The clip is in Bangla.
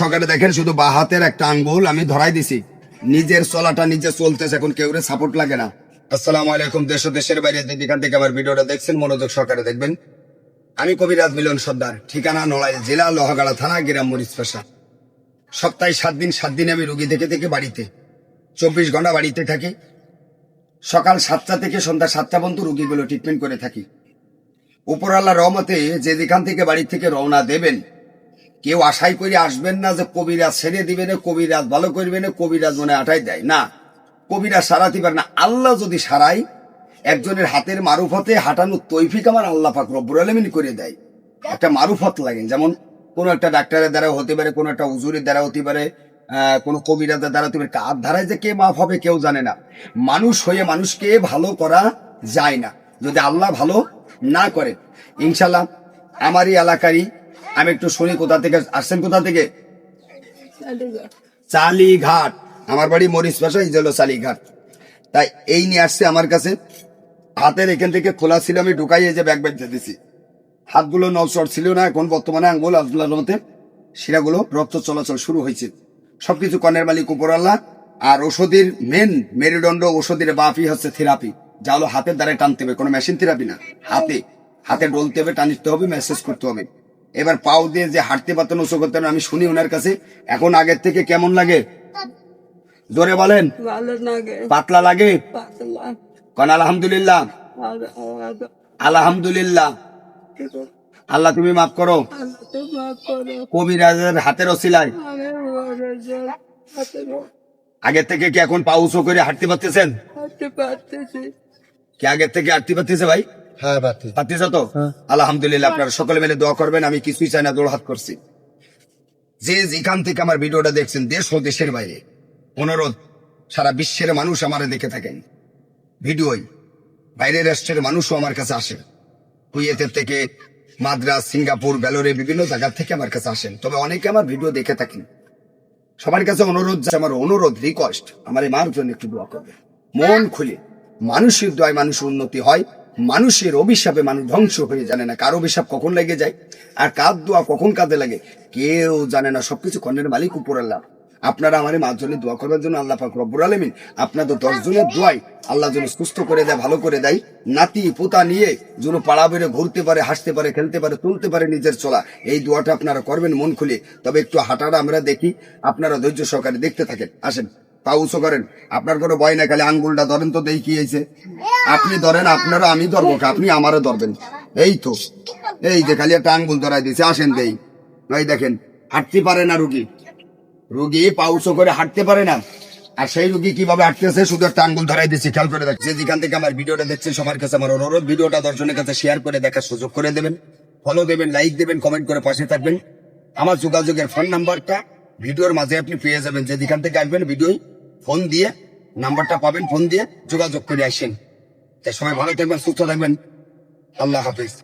সকালে দেখেন শুধু বা হাতের একটা আঙ্গুল আমি ধরাই দিছি। নিজের চলাটা নিজে চলতেছে, এখন কেউ সাপোর্ট লাগে না। আসসালামু আলাইকুম, দেশ ও দেশের বাইরে যে যেখান থেকে আমার ভিডিওটা দেখছেন, মনোযোগ সহকারে দেখবেন। আমি কবিরাজ মিলন সর্দার, ঠিকানা নড়াইল জেলা লোহাগাড়া থানা, গ্রাম মরিচ পেশা। সপ্তাহে সাত দিন সাত দিন আমি রুগী দেখে দেখে বাড়িতে। চব্বিশ ঘণ্টা বাড়িতে থাকি। সকাল সাতটা থেকে সন্ধ্যা সাতটা পর্যন্ত রুগীগুলো ট্রিটমেন্ট করে থাকি। উপরাল্লা রহমতে যে যেখান থেকে বাড়ি থেকে রওনা দেবেন কেউ আশাই করে আসবেন না যে কবিরাজ ছেড়ে দিবে না, কবিরাজ ভালো করবে না, কবিরাজ মনে আটাই দেয়। না, কবিরাজ সারাতে পারে না। আল্লাহ যদি সারাই একজনের হাতের মারুফতে হাঁটানোর তৈফিক আমার আল্লাহ পাক রব্বুর আলমিন করে দেয়। একটা মারুফত লাগে। যেমন কোনো একটা ডাক্তারের দ্বারা হতে পারে, কোনো একটা উজুরের দ্বারা হতে পারে কোনো কবিরাজের দ্বারা হতে পারে, কার ধারায় যে কে মাফ হবে কেউ জানে না। মানুষ হয়ে মানুষকে ভালো করা যায় না। যদি আল্লাহ ভালো না করে ইনশাল্লাহ আমারই এলাকারই আমি একটু শুনি কোথা থেকে আসছেন কোথা থেকে? চালিঘাট। আমার বাড়ি মরিচ পাশা এই হলো চালিঘাট। তাই এই নিয়ে আসছে আমার কাছে। হাতের এখান থেকে খোলা ছিল আমি ঢুকাই এই যে ব্যাগ ব্যাগ দিছি। হাতগুলো নলচর ছিল না এখন বর্তমানে আঙ্গুল আব্দুল্লাহর মতে শিরাগুলো রক্ত চলাচল শুরু হয়েছে। সবকিছু কনের মালিক উপর আল্লাহ। আর ওষুধের মেন মেরুদণ্ড ওষুধের বাপি হচ্ছে থেরাপি যা হলো হাতের দ্বারা টানতে হবে কোনো মেশিন থেরাপি না। হাতে হাতে ডলতে হবে টানিতে হবে মেসেজ করতে হবে। এবার পাও দিয়ে যে হাঁটতে পারতেন ওষুধ করতেন আমি শুনি ওনার কাছে এখন আগের থেকে কেমন লাগে? জোরে বলেন। পাতলা লাগে? কন আলহামদুলিল্লাহ। আলহামদুলিল্লাহ। আল্লাহ তুমি মাফ করো। কবিরাজের হাতের হাতে আগের থেকে কি এখন পাউসো করে হাঁটতে পারতেছেন? কি আগের থেকে হাঁটতে পারতেছে ভাই? হ্যাঁ তো আলহামদুলিল্লাহ আপনারা সকলে মিলে দোয়া করবেন আমি কিছুই চাই না দৌড় হাত করছি। যে যেখান থেকে আমার ভিডিওটা দেখছেন দেশ ও দেশের বাইরে অনুরোধ সারা বিশ্বের মানুষ আমার দেখে থাকেন। ভিডিওই বাইরের রাষ্ট্রের মানুষও আমার কাছে আসেন কুয়েতের থেকে মাদ্রাস সিঙ্গাপুর বেলোরে বিভিন্ন জায়গা থেকে আমার কাছে আসেন। তবে অনেকে আমার ভিডিও দেখে থাকেন। সবার কাছে অনুরোধ আমার অনুরোধ রিকোয়েস্ট আমার এই মার জন্য একটু দোয়া করবে মন খুলে মানুষের দোয়ায় মানুষের উন্নতি হয় মানুষের অভিশাপে মানুষ ধ্বংস হয়ে জানে না কার অভিশাপ কখন লেগে যায়, আর কার দোয়া কখন কাজে লাগে, কেউ জানে না, সবকিছু কর্ণের মালিক উপর আল্লাহ। আপনারা আমার মার দোয়া করবার জন্য আল্লাহ পাক রব্বুল আলমিন আপনাদের দশ জনের দোয়াই আল্লাহ যেন সুস্থ করে দেয়, ভালো করে দেয়। নাতি, পোতা নিয়ে যেন পাড়া বেড়ে ঘুরতে পারে, হাসতে পারে, খেলতে পারে, তুলতে পারে নিজের চলা। এই দোয়াটা আপনারা করবেন মন খুলে। তবে একটু হাঁটাটা আমরা দেখি। আপনারা ধৈর্য সহকারে দেখতে থাকেন। আসেন। পাউসও করেন। আপনার কোনো ভয় না খালি আঙ্গুলটা ধরেন তো কি হয়েছে। আপনি ধরেন আপনারা আমি ধরবো, আপনি আমারও ধরবেন। এই তো, এই যে খালি একটা আঙ্গুল ধরাই দিয়েছে, আসেন দেই। এই দেখেন, হাঁটতে পারে না রুগী। রুগী পাউসও করে হাঁটতে পারে না। আর সেই রুগী কীভাবে হাঁটতেছে, শুধু একটা আঙ্গুল ধরাই দিচ্ছি খেয়াল করে দেখছি যেখান থেকে আমার ভিডিওটা দেখছেন, সবার কাছে আমার অনুরোধ, ভিডিওটা দর্শনের কাছে শেয়ার করে দেখার সুযোগ করে দেবেন। ফলো দেবেন লাইক দেবেন কমেন্ট করে পাশে থাকবেন। আমার যোগাযোগের ফোন নাম্বারটা ভিডিওর মাঝে আপনি পেয়ে যাবেন। যেখান থেকে আসবেন ভিডিও ফোন দিয়ে, নাম্বারটা পাবেন, ফোন দিয়ে যোগাযোগ করে আসেন। তাই সবাই ভালো থাকবেন, সুস্থ থাকবেন। আল্লাহ হাফিজ।